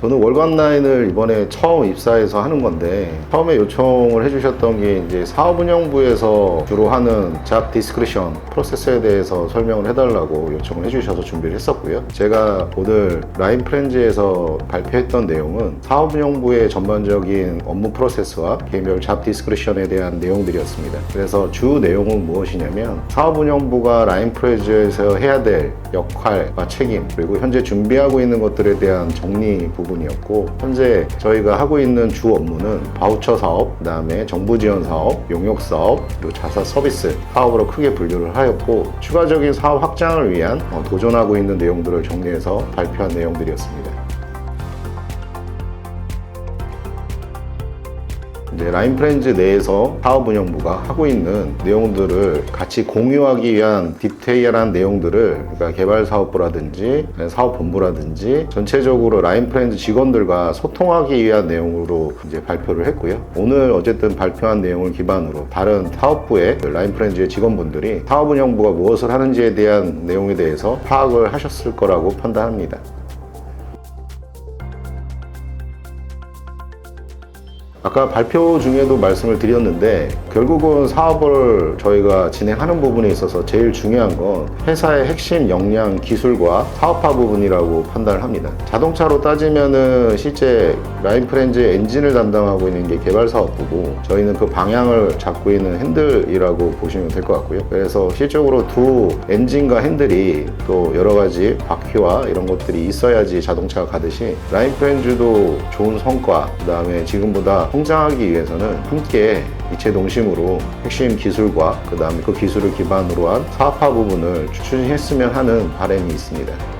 저는 월간 라인을 이번에 처음 입사해서 하는 건데 처음에 요청을 해주셨던 게 이제 사업운영부에서 주로 하는 잡 디스크리션 프로세스에 대해서 설명을 해달라고 요청을 해주셔서 준비를 했었고요. 제가 오늘 라인 프렌즈에서 발표했던 내용은 사업운영부의 전반적인 업무 프로세스와 개별 잡 디스크리션에 대한 내용들이었습니다. 그래서 주 내용은 무엇이냐면 사업운영부가 라인 프렌즈에서 해야 될 역할과 책임 그리고 현재 준비하고 있는 것들에 대한 정리 부분 이었고 현재 저희가 하고 있는 주 업무는 바우처 사업, 그다음에 정부 지원 사업, 용역 사업, 그리고 자사 서비스 사업으로 크게 분류를 하였고 추가적인 사업 확장을 위한 어, 도전하고 있는 내용들을 정리해서 발표한 내용들이었습니다. 이제 라인 프렌즈 내에서 사업 운영부가 하고 있는 내용들을 같이 공유하기 위한 디테일한 내용들을 그러니까 개발 사업부라든지 사업 본부라든지 전체적으로 라인 프렌즈 직원들과 소통하기 위한 내용으로 이제 발표를 했고요. 오늘 어쨌든 발표한 내용을 기반으로 다른 사업부의 그 라인 프렌즈의 직원분들이 사업 운영부가 무엇을 하는지에 대한 내용에 대해서 파악을 하셨을 거라고 판단합니다. 아까 발표 중에도 말씀을 드렸는데 결국은 사업을 저희가 진행하는 부분에 있어서 제일 중요한 건 회사의 핵심 역량 기술과 사업화 부분이라고 판단을 합니다. 자동차로 따지면은 실제 라인 프렌즈의 엔진을 담당하고 있는 게 개발 사업부고 저희는 그 방향을 잡고 있는 핸들이라고 보시면 될 것 같고요. 그래서 실적으로 두 엔진과 핸들이 또 여러 가지 바퀴와 이런 것들이 있어야지 자동차가 가듯이 라인 프렌즈도 좋은 성과 그다음에 지금보다 성장하기 위해서는 함께 이체 동심으로 핵심 기술과 그 다음에 그 기술을 기반으로 한 사업화 부분을 추진했으면 하는 바람이 있습니다.